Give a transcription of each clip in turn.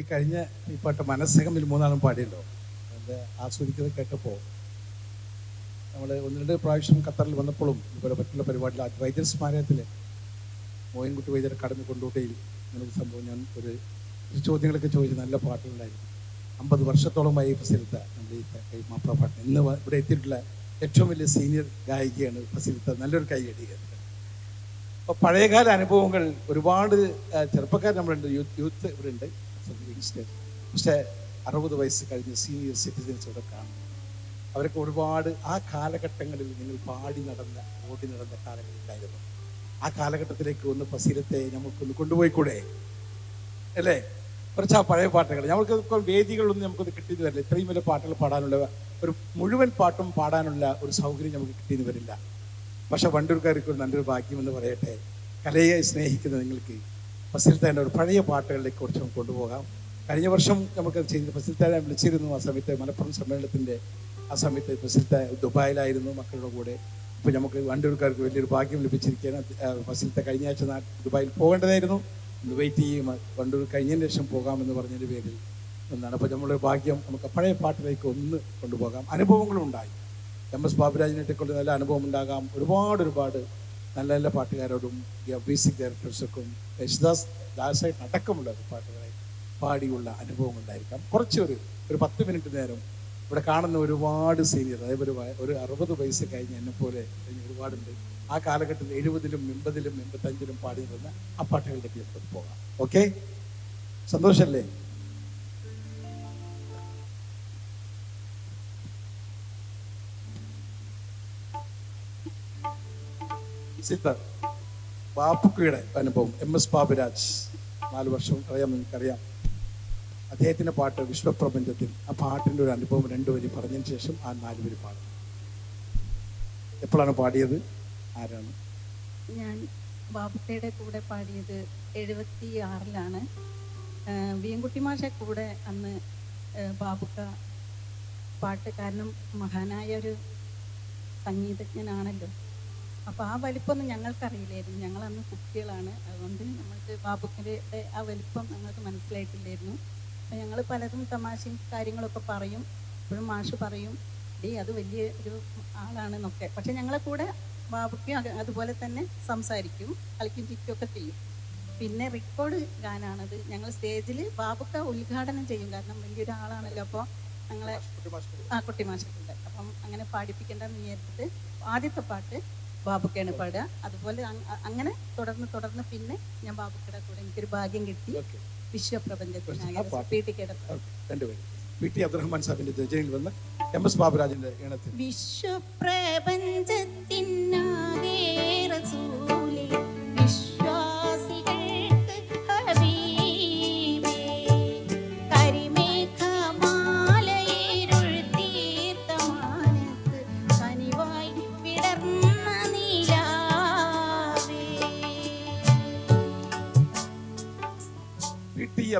ഈ കഴിഞ്ഞ ഈ പാട്ട് മനസ്സകമിൽ മൂന്നാളും പാടിയല്ലോ. അത് ആസ്വദിക്കുന്നത് കേട്ടപ്പോൾ നമ്മൾ ഒന്ന് രണ്ട് പ്രാവശ്യം ഖത്തറിൽ വന്നപ്പോഴും ഇതുപോലെ മറ്റുള്ള പരിപാടിയിൽ വൈദ്യർ സ്മാരകത്തിൽ മോയൻകുട്ടി വൈദ്യർ അക്കാദമി കൊണ്ടോട്ടയിൽ ഇങ്ങനൊരു സംഭവം ഞാൻ ഒരു ചോദ്യങ്ങളൊക്കെ ചോദിച്ച് നല്ല പാട്ടുകളുണ്ടായിരുന്നു. അമ്പത് വർഷത്തോളമായി ഫസിലിത്ത നമ്മുടെ ഈ മാപ്പിള പാട്ട്. ഇന്ന് ഇവിടെ എത്തിയിട്ടുള്ള ഏറ്റവും വലിയ സീനിയർ ഗായികയാണ് ഫസിലിത്ത നല്ലൊരു കൈയടി അപ്പോൾ പഴയകാല അനുഭവങ്ങൾ ഒരുപാട് ചെറുപ്പക്കാർ നമ്മളുണ്ട്. യൂത്ത് യൂത്ത് ഇവിടെ യങ്സ്റ്റേഴ്സ് പക്ഷേ അറുപത് വയസ്സ് കഴിഞ്ഞ് സീനിയർ സിറ്റിസൻസ് ഇവിടെ കാണും. അവരൊക്കെ ഒരുപാട് ആ കാലഘട്ടങ്ങളിൽ നിങ്ങൾ പാടി നടന്ന ഓടി നടന്ന കാലങ്ങളുണ്ടായിരുന്നു ആ കാലഘട്ടത്തിലേക്ക് ഒന്ന് പസീരത്തെ നമുക്കൊന്ന് കൊണ്ടുപോയിക്കൂടെ? അല്ലേ? കുറച്ച് ആ പഴയ പാട്ടുകൾ. നമുക്ക് വേദികളൊന്നും നമുക്കൊന്ന് കിട്ടിയെന്ന് വരില്ല. ഇത്രയും വലിയ പാട്ടുകൾ പാടാനുള്ള ഒരു മുഴുവൻ പാട്ടും പാടാനുള്ള ഒരു സൗകര്യം നമുക്ക് കിട്ടിയെന്ന് വരില്ല. പക്ഷെ വണ്ടൂർക്കാർക്ക് ഒരു നല്ലൊരു ഭാഗ്യം എന്ന് പറയട്ടെ. കലയെ സ്നേഹിക്കുന്ന നിങ്ങൾക്ക് ഫസിൽത്താന്റെ ഒരു പഴയ പാട്ടുകളിലേക്ക് കുറച്ച് നമുക്ക് കൊണ്ടുപോകാം. കഴിഞ്ഞ വർഷം നമുക്കത് ചെയ്ത് ഫസിൽത്താനെ വിളിച്ചിരുന്നു ആ സമയത്ത് മലപ്പുറം സമ്മേളനത്തിന്റെ ആ സമയത്ത് ഫസിൽത്ത ദുബായിലായിരുന്നു മക്കളുടെ കൂടെ. അപ്പോൾ നമുക്ക് വണ്ടൂർക്കാർക്ക് വലിയൊരു ഭാഗ്യം ലഭിച്ചിരിക്കുകയാണ്. ഫസിൽത്ത കഴിഞ്ഞ ആഴ്ച നാ ദുബായിൽ പോകേണ്ടതായിരുന്നു. വെയിറ്റ് ചെയ്യും. വണ്ടൂർ കഴിഞ്ഞതിന് ശേഷം പോകാമെന്ന് പറഞ്ഞതിന്റെ പേരിൽ ഒന്നാണ് അപ്പോൾ നമ്മളൊരു ഭാഗ്യം നമുക്ക് പഴയ പാട്ടിലേക്ക് ഒന്ന് കൊണ്ടുപോകാം. അനുഭവങ്ങളും ഉണ്ടായി എം എസ് ബാബുരാജിനെ കൊണ്ട് നല്ല അനുഭവം ഉണ്ടാകാം. ഒരുപാട് ഒരുപാട് നല്ല നല്ല പാട്ടുകാരോടും മ്യൂസിക് ഡയറക്ടേഴ്സൊക്കെ യേശുദാസ് ദാസായിട്ട് അടക്കമുള്ള പാട്ടുകളെ പാടിയുള്ള അനുഭവം ഉണ്ടായിരിക്കാം. കുറച്ചൊരു ഒരു പത്ത് മിനിറ്റ് നേരം ഇവിടെ കാണുന്ന ഒരുപാട് സീനിയർ അതായത് ഒരു ഒരു അറുപത് വയസ്സ് കഴിഞ്ഞ് എന്നെ പോലെ കഴിഞ്ഞ് ഒരുപാടുണ്ട്. ആ കാലഘട്ടത്തിൽ എഴുപതിലും എൺപതിലും എൺപത്തഞ്ചിലും പാടി നിന്ന ആ പാട്ടുകളിലേക്ക് പോകാം. ഓക്കെ സന്തോഷല്ലേ? സിദ്ധർ ബാപ്പുക്കയുടെ അനുഭവം എം എസ് ബാബുരാജ് നാല് വർഷം അറിയാം നിങ്ങൾക്കറിയാം അദ്ദേഹത്തിന്റെ പാട്ട് വിശ്വപ്രപഞ്ചത്തിൽ ആ പാട്ടിന്റെ ഒരു അനുഭവം രണ്ടു വരി പറഞ്ഞതിന് ശേഷം ആ നാല് വരി പാടും. എപ്പോഴാണ് പാടിയത്? ആരാണ്? ഞാൻ ബാബുക്കയുടെ കൂടെ പാടിയത് എഴുപത്തി ആറിലാണ് വീൻകുട്ടി മാഷ കൂടെ അന്ന് ബാബുക്ക പാട്ട് കാരണം മഹാനായ ഒരു സംഗീതജ്ഞനാണല്ലോ. അപ്പോൾ ആ വലിപ്പമൊന്നും ഞങ്ങൾക്കറിയില്ലായിരുന്നു. ഞങ്ങൾ അന്ന് കുട്ടികളാണ്. അതുകൊണ്ട് നമ്മൾക്ക് ബാബുക്കിന്റെ ആ വലിപ്പം ഞങ്ങൾക്ക് മനസ്സിലായിട്ടില്ലായിരുന്നു. അപ്പോൾ ഞങ്ങൾ പലതും തമാശയും കാര്യങ്ങളൊക്കെ പറയും. ഇപ്പോഴും മാഷ് പറയും ഡേ അത് വലിയ ഒരു ആളാണെന്നൊക്കെ. പക്ഷെ ഞങ്ങളെ കൂടെ ബാബുക്കും അതുപോലെ തന്നെ സംസാരിക്കും കളിക്കും ഒക്കെ ചെയ്യും. പിന്നെ റെക്കോർഡ് ഗാനാണത്. ഞങ്ങൾ സ്റ്റേജിൽ ബാബുക്ക ഉദ്ഘാടനം ചെയ്യും. കാരണം വലിയൊരു ആളാണല്ലോ. അപ്പോൾ ഞങ്ങളെ ആ കുട്ടി മാഷക്കുണ്ട് അപ്പം അങ്ങനെ പാടിപ്പിക്കേണ്ടെന്ന് വിചാരിച്ചിട്ട് ആദ്യത്തെ പാട്ട് ബാബുക്കയാണ് പാടുക. അതുപോലെ അങ്ങനെ തുടർന്ന് തുടർന്ന് പിന്നെ ഞാൻ ബാബുക്കയുടെ കൂടെ എനിക്കൊരു ഭാഗ്യം കിട്ടി. വിശ്വപ്രപഞ്ചത്തിനായി അബ്ദുറഹ്മാൻ സാഹിബിന്റെ രചനയിൽ വന്ന് എം എസ് ബാബുരാജിന്റെ ഈണത്തിൽ.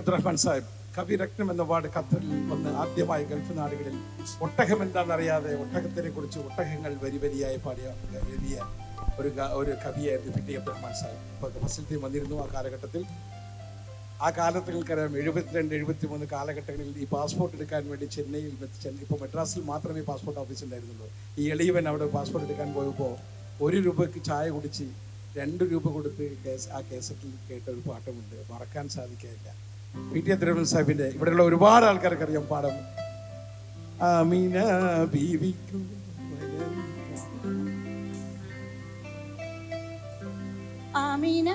അബ്ദുറഹ്മാൻ സാഹിബ് കവിരത്നം എന്ന വാർഡ് ഖത്തറിൽ വന്ന് ആദ്യമായി ഗൾഫ് നാടുകളിൽ ഒട്ടകം എന്താണെന്നറിയാതെ ഒട്ടകത്തിനെ കുറിച്ച് ഒട്ടകങ്ങൾ വരി വരിയായി പാടിയ എഴുതിയ ഒരു ഒരു കവിയായിരുന്നു പി ടി അബ്ദുറഹ്മാൻ സാഹിബ്. ഇപ്പോൾ ഫസിലത്തിൽ വന്നിരുന്നു ആ കാലഘട്ടത്തിൽ. ആ കാലത്തുകൾക്കറിയാം എഴുപത്തിരണ്ട് എഴുപത്തി മൂന്ന് കാലഘട്ടങ്ങളിൽ ഈ പാസ്പോർട്ട് എടുക്കാൻ വേണ്ടി ചെന്നൈയിൽ ചെന്നൈ ഇപ്പോൾ മദ്രാസിൽ മാത്രമേ പാസ്പോർട്ട് ഓഫീസ് ഉണ്ടായിരുന്നുള്ളൂ. ഈ എളിയവൻ അവിടെ പാസ്പോർട്ട് എടുക്കാൻ പോയപ്പോൾ ഒരു രൂപയ്ക്ക് ചായ കുടിച്ച് രണ്ട് രൂപ കൊടുത്ത് കേസ് ആ കേസറ്റിൽ കേട്ട ഒരു പാട്ടുമുണ്ട് മറക്കാൻ സാധിക്കില്ല പി ടി അബ്ദുറഹ്മാൻ സാഹിബിന്റെ ഇവിടെയുള്ള ഒരുപാട് ആൾക്കാർക്ക് അറിയാം പാഠം. ആമീന ബീവിക്കും ആമിന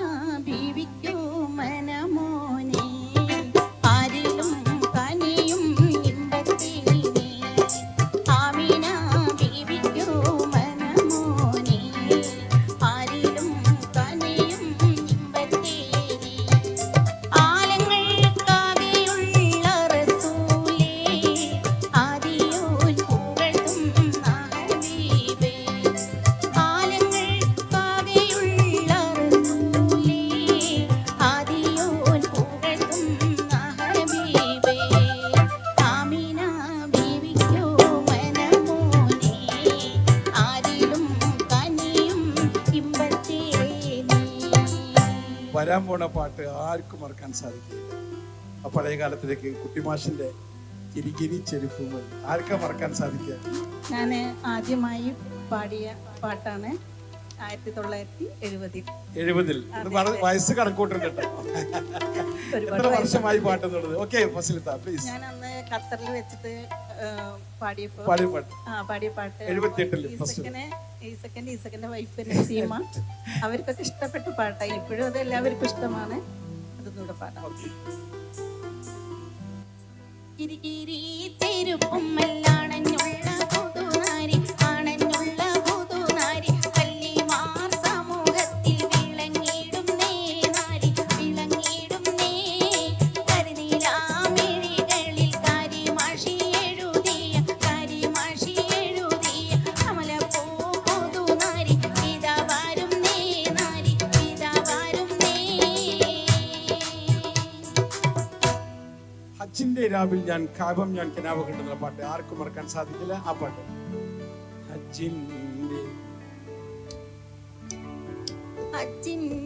ബീവിക്കു മനമോനെ. വരാൻ പോണ പാട്ട് ആർക്കും മറക്കാൻ സാധിക്കില്ല. ആ പഴയ കാലത്തിലേക്ക് കുട്ടിമാഷിന്റെ ചിരികിരി ചെരുപ്പുകൾ ആർക്കാ മറക്കാൻ സാധിക്കുക? ഞാൻ ആദ്യമായി പാടിയ പാട്ടാണ് ആയിരത്തി തൊള്ളായിരത്തി എഴുപതിൽ എഴുപതിൽ വയസ്സ് കണക്കൂട്ടുണ്ട് എത്ര വർഷമായി പാട്ടെന്നുള്ളത്? ഓക്കെ ഫസിലിത്ത പ്ലീസ് ഞാൻ അന്ന് ഖത്തറിൽ വെച്ചിട്ട് പാടിയപ്പോ പാടി പാട്ട് പാടിയ പാട്ട് എഴുപത്തിയെട്ടിൽ ഈ first. സെക്കൻഡ് ഈ സെക്കൻഡ് ഈ സീമ. അവർക്കൊക്കെ ഇഷ്ടപ്പെട്ട പാട്ടായി ഇപ്പോഴും അത് എല്ലാവർക്കും ഇഷ്ടമാണ്. അതൊന്നുകൂടെ പാടാം. ഓക്കെ കിരികിരി തെരുപ്പും മെല്ലാണഞ്ഞുള്ള ഹജ്ജിന്റെ രാവിൽ ഞാൻ കാപം ഞാൻ കിനാവ് കിട്ടുന്ന പാട്ട് ആർക്കും മറക്കാൻ സാധിക്കില്ല. ആ പാട്ട്. ഹജ്ജിന്റെ അച്ചിന്റെ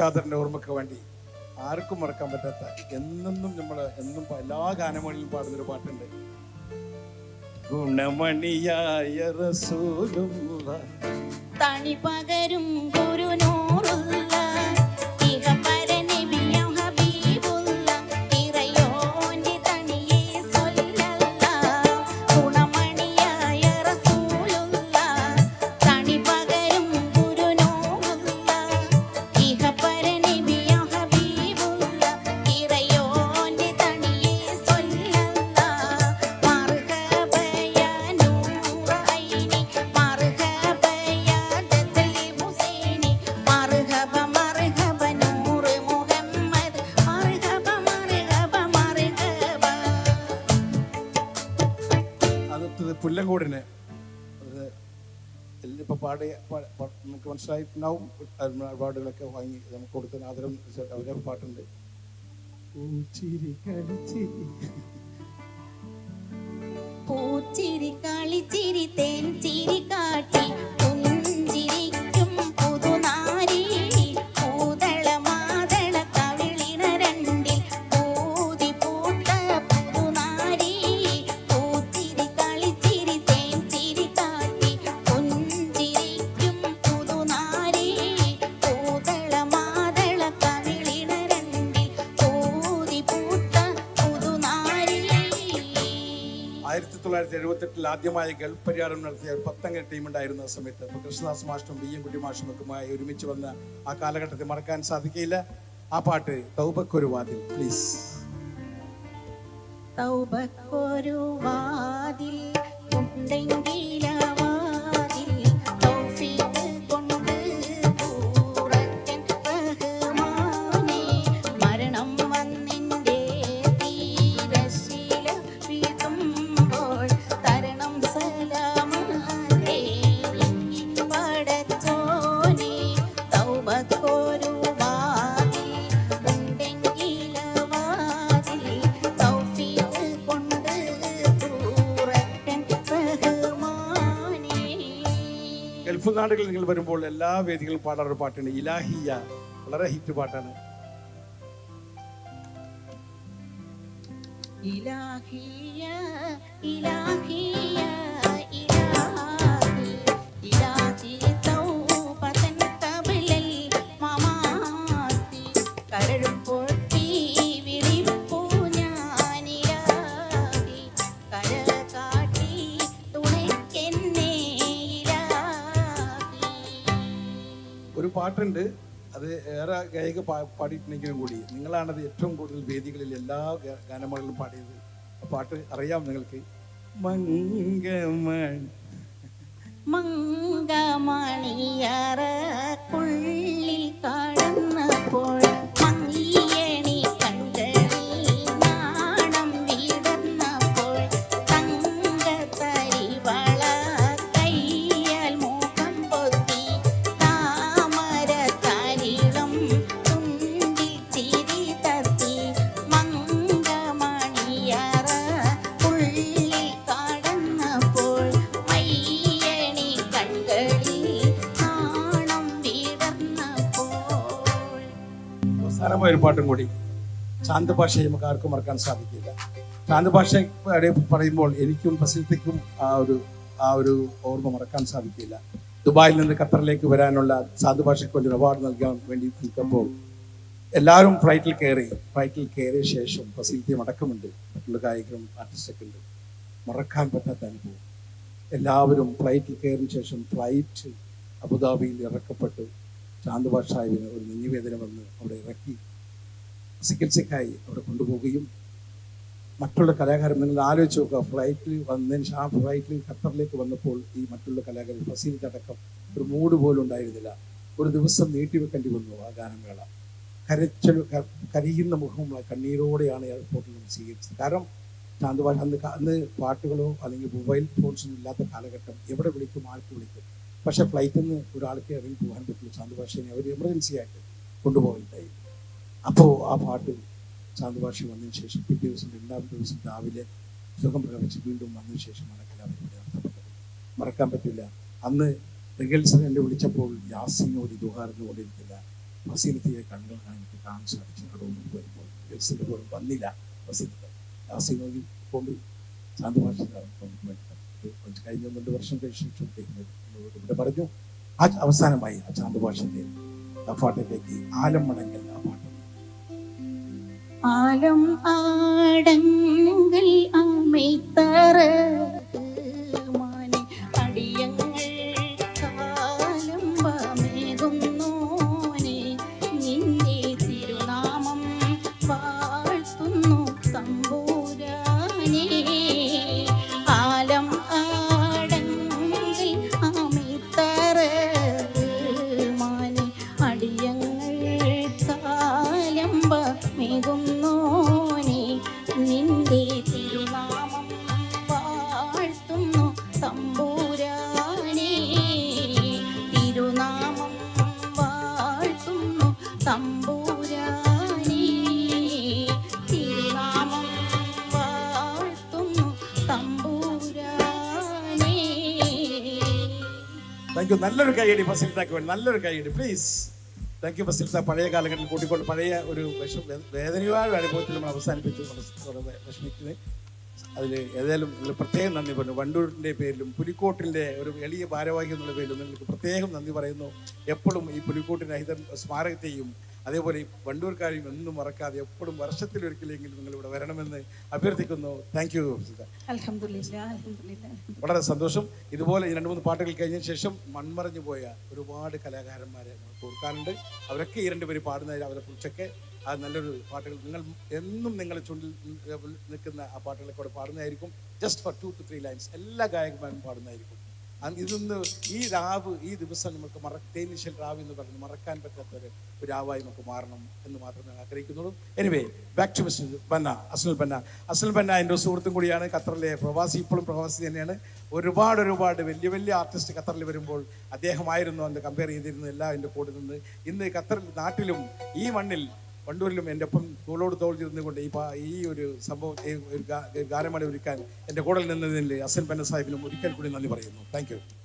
ഖാദറിന്റെ ഓർമ്മയ്ക്ക് വേണ്ടി ആർക്കും മറക്കാൻ പറ്റാത്ത എന്നെന്നും നമ്മൾ എന്നും എല്ലാ ഗാനങ്ങളിലും പാടുന്നൊരു പാട്ടുണ്ട്. ഗുണമണിയായ റസൂലുള്ള തണി പകരും ഗുരുനൂറുള്ള പുല്ലങ്കോടിന് അത് ഇപ്പോൾ ഇപ്പൊ പാടി പാ- പാ- നമുക്ക് മനസ്സിലായിട്ടുണ്ടാവും. അവാർഡുകളൊക്കെ വാങ്ങി നമുക്ക് കൊടുക്കുന്ന ആദരം അവരെ പാട്ടുണ്ട്. പൂച്ചിരി കളിച്ചിരി. പൂച്ചിരി കളിച്ചിരി തേൻ ചിരി ആയിരത്തി തൊള്ളായിരത്തി എഴുപത്തെട്ടിൽ ആദ്യമായി ഗൾഫ് പരിഹാരം നടത്തിയ ഒരു പത്തംഗ ടീം ഉണ്ടായിരുന്ന സമയത്ത് ഇപ്പൊ കൃഷ്ണദാസ് മാഷും ബി എം കുട്ടി മാഷുമൊക്കെയുമായി ഒരുമിച്ച് വന്ന ആ കാലഘട്ടത്തിൽ മറക്കാൻ സാധിക്കില്ല. ആ പാട്ട് തൗബക്കൊരു വാതിൽ പ്ലീസ് തൗബക്കൊരു വാതിൽ ഗൾഫ് നാടുകളിൽ നിങ്ങൾ വരുമ്പോൾ എല്ലാ വേദികളിലും പാടാറൊരു പാട്ടുണ്ട് ഇലാഹിയ. വളരെ ഹിറ്റ് പാട്ടാണ്. ഇലാഹിയ ഇലാഹിയ ഇലാഹി ഇലാഹി ഒരു പാട്ടുണ്ട്. അത് ഏറെ ഗായിക പാ- പാടിയിട്ടുണ്ടെങ്കിലും കൂടി. നിങ്ങളാണത് ഏറ്റവും കൂടുതൽ വേദികളിൽ എല്ലാ ഗാനമാളുകളും പാടിയത്. പാട്ട് അറിയാം നിങ്ങൾക്ക്? മംഗമൺ. മംഗമണിയറക്കുള്ളിൽ കടന്നപ്പോൾ പാട്ടും കൂടി. ശാന്ത ഭാഷ നമുക്ക് ആർക്കും മറക്കാൻ സാധിക്കില്ല. ശാന്ത ഭാഷ പറയുമ്പോൾ എനിക്കും പ്രസിദ്ധിക്കും ആ ഒരു ആ ഒരു ഓർമ്മ മറക്കാൻ സാധിക്കില്ല. ദുബായിൽ നിന്ന് ഖത്തറിലേക്ക് വരാനുള്ള സാധു ഭാഷയ്ക്ക് ഒരു അവാർഡ് നൽകാൻ വേണ്ടി നിൽക്കുമ്പോൾ എല്ലാവരും ഫ്ലൈറ്റിൽ കയറി ഫ്ലൈറ്റിൽ കയറിയ ശേഷം പ്രസിദ്ധി അടക്കമുണ്ട്. മറ്റുള്ള ഗായകരും ആർട്ടിസ്റ്റൊക്കെ ഉണ്ട്. മറക്കാൻ പറ്റാത്ത അനുഭവം. എല്ലാവരും ഫ്ലൈറ്റിൽ കയറിയ ശേഷം ഫ്ലൈറ്റ് അബുദാബിയിൽ ഇറക്കപ്പെട്ടു സാഹിബിന് ഒരു നെഞ്ഞുവേദന വന്ന് അവിടെ ഇറക്കി. ചികിത്സയ്ക്കായി അവിടെ കൊണ്ടുപോവുകയും മറ്റുള്ള കലാകാരൻ നിങ്ങൾ ആലോചിച്ച് നോക്കുക. ഫ്ലൈറ്റിൽ വന്നതിന് ആ ഫ്ലൈറ്റിൽ ഖത്തറിലേക്ക് വന്നപ്പോൾ ഈ മറ്റുള്ള കലാകാരൻ ഫസീലിന്റെ അടക്കം ഒരു മൂഡ് പോലും ഉണ്ടായിരുന്നില്ല. ഒരു ദിവസം നീട്ടിവെക്കേണ്ടി വന്നു ആ ഗാനമേള. കരച്ചൽ കരയുന്ന മുഖമുള്ള കണ്ണീരോടെയാണ് എയർപോർട്ടിൽ നിന്ന് സ്വീകരിച്ചത്. കാരണം ശാന്തഭാഷ അന്ന് അന്ന് പാട്ടുകളോ അല്ലെങ്കിൽ മൊബൈൽ ഫോൺസൊന്നും ഇല്ലാത്ത കാലഘട്ടം എവിടെ വിളിക്കും ആർക്ക് വിളിക്കും. പക്ഷേ ഫ്ലൈറ്റിൽ നിന്ന് ഒരാൾക്ക് ഇറങ്ങി പോകാൻ പറ്റുള്ളൂ ശാന്തഭാഷയെ അവർ എമർജൻസി ആയിട്ട് കൊണ്ടുപോകലുണ്ടായി. അപ്പോൾ ആ പാട്ട് ശാന്തഭാഷ വന്നതിന് ശേഷം പിറ്റേ ദിവസം രണ്ടാമത്തെ ദിവസം രാവിലെ സുഖം പ്രകടിച്ച് വീണ്ടും വന്നതിന് ശേഷമാണ് കലാപരിപാടി നടത്തപ്പെട്ടത് മറക്കാൻ പറ്റില്ല. അന്ന് റിഹേഴ്സൽ എന്നെ വിളിച്ചപ്പോൾ യാസിന് ഒരു ദുഹാർന്ന് കൊണ്ടിരിക്കില്ല ഫസീലത്തിയെ കണ്ണുകളാണ് എനിക്ക് കാണാൻ സാധിച്ചത് റൂമിൽ വരുമ്പോൾ റിഹേഴ്സലിൽ പോലും വന്നില്ല ഫസീലത്ത് യാസിൻ നോക്കി കൊണ്ട് ശാന്തഭാഷ കഴിഞ്ഞ രണ്ട് വർഷം കഴിച്ചിട്ടുണ്ട് ഇവിടെ പറഞ്ഞു. ആ അവസാനമായി ആ ശാന്തഭാഷന്റെ ആ പാട്ടിലേക്ക് ആലം മടങ്ങൽ ആ പാട്ട് ஆழம் ஆடங்கள் அமைத்தர യു നല്ലൊരു കൈയടി ഫസിലിത്താക്ക് വേണ്ടി നല്ലൊരു കൈയടി പ്ലീസ് താങ്ക് യു ഫസിലിത്ത പഴയ കാലഘട്ടത്തിൽ കൂട്ടിക്കൊണ്ട് പഴയ ഒരു വിഷം വേദനയായ ഒരു അനുഭവത്തിൽ നമ്മൾ അവസാനിപ്പിച്ചു. വിഷമിക്കുന്നത് അതിൽ ഏതായാലും പ്രത്യേകം നന്ദി പറഞ്ഞു. വണ്ടൂരിന്റെ പേരിലും പുലിക്കോട്ടിന്റെ ഒരു എളിയ ഭാരവാഹി എന്നുള്ള പേരിലും നിങ്ങൾക്ക് പ്രത്യേകം നന്ദി പറയുന്നു. എപ്പോഴും ഈ പുലിക്കോട്ടിന്റെ അഹിതം സ്മാരകത്തെയും അതേപോലെ ഈ വണ്ടൂർക്കാരെയും എന്നും മറക്കാതെ എപ്പോഴും വർഷത്തിൽ ഒരിക്കലെങ്കിലും നിങ്ങൾ ഇവിടെ വരണമെന്ന് അഭ്യർത്ഥിക്കുന്നു താങ്ക് യു വളരെ സന്തോഷം. ഇതുപോലെ ഈ രണ്ട് മൂന്ന് പാട്ടുകൾ കഴിഞ്ഞതിന് ശേഷം മൺമറഞ്ഞു പോയ ഒരുപാട് കലാകാരന്മാരെ നമുക്ക് ഓർക്കാനുണ്ട് അവരൊക്കെ ഈ രണ്ടുപേര് പാടുന്ന അവരെ കുറിച്ചൊക്കെ ആ നല്ലൊരു പാട്ടുകൾ നിങ്ങൾ എന്നും നിങ്ങളെ ചുണ്ടിൽ നിൽക്കുന്ന ആ പാട്ടുകളെ കൂടെ പാടുന്നതായിരിക്കും. Just for two two three lines എല്ലാ ഗായകന്മാരും പാടുന്നതായിരിക്കും. ഇതൊന്ന് ഈ രാവ് ഈ ദിവസം നമുക്ക് മറ തേനീശൽ രാവ് എന്ന് പറയുന്നത് മറക്കാൻ പറ്റാത്ത ഒരു രാവായി നമുക്ക് മാറണം എന്ന് മാത്രം ഞാൻ ആഗ്രഹിക്കുന്നുള്ളൂ. എനിവേ ബാക്ക് ടു മിസ്റ്റർ ബന്ന അസ്നൽ ബന്ന അസ്നൽ ബന്ന എന്റെ സുഹൃത്തും കൂടിയാണ് ഖത്തറിലെ പ്രവാസി ഇപ്പോഴും പ്രവാസി തന്നെയാണ്. ഒരുപാട് ഒരുപാട് വലിയ വലിയ ആർട്ടിസ്റ്റ് ഖത്തറിൽ വരുമ്പോൾ അദ്ദേഹമായിരുന്നു അന്ന് കമ്പയർ ചെയ്തിരുന്നത് എല്ലാം എന്റെ കൂടെ നിന്ന്. ഇന്ന് ഖത്തറിൽ നാട്ടിലും ഈ മണ്ണിൽ വണ്ടൂരിലും എന്റെ ഒപ്പം തോളോട് തോൾ ഇരുന്നുകൊണ്ട് ഈ ഈ ഒരു സംഭവം ഒരു ഗാ- ഗാനമേള ഒരുക്കാൻ എന്റെ കൂടെ നിന്നതിൽ അസൻ പന്ന സാഹിബിനും ഒരിക്കൽ കൂടി നന്ദി പറയുന്നു. താങ്ക്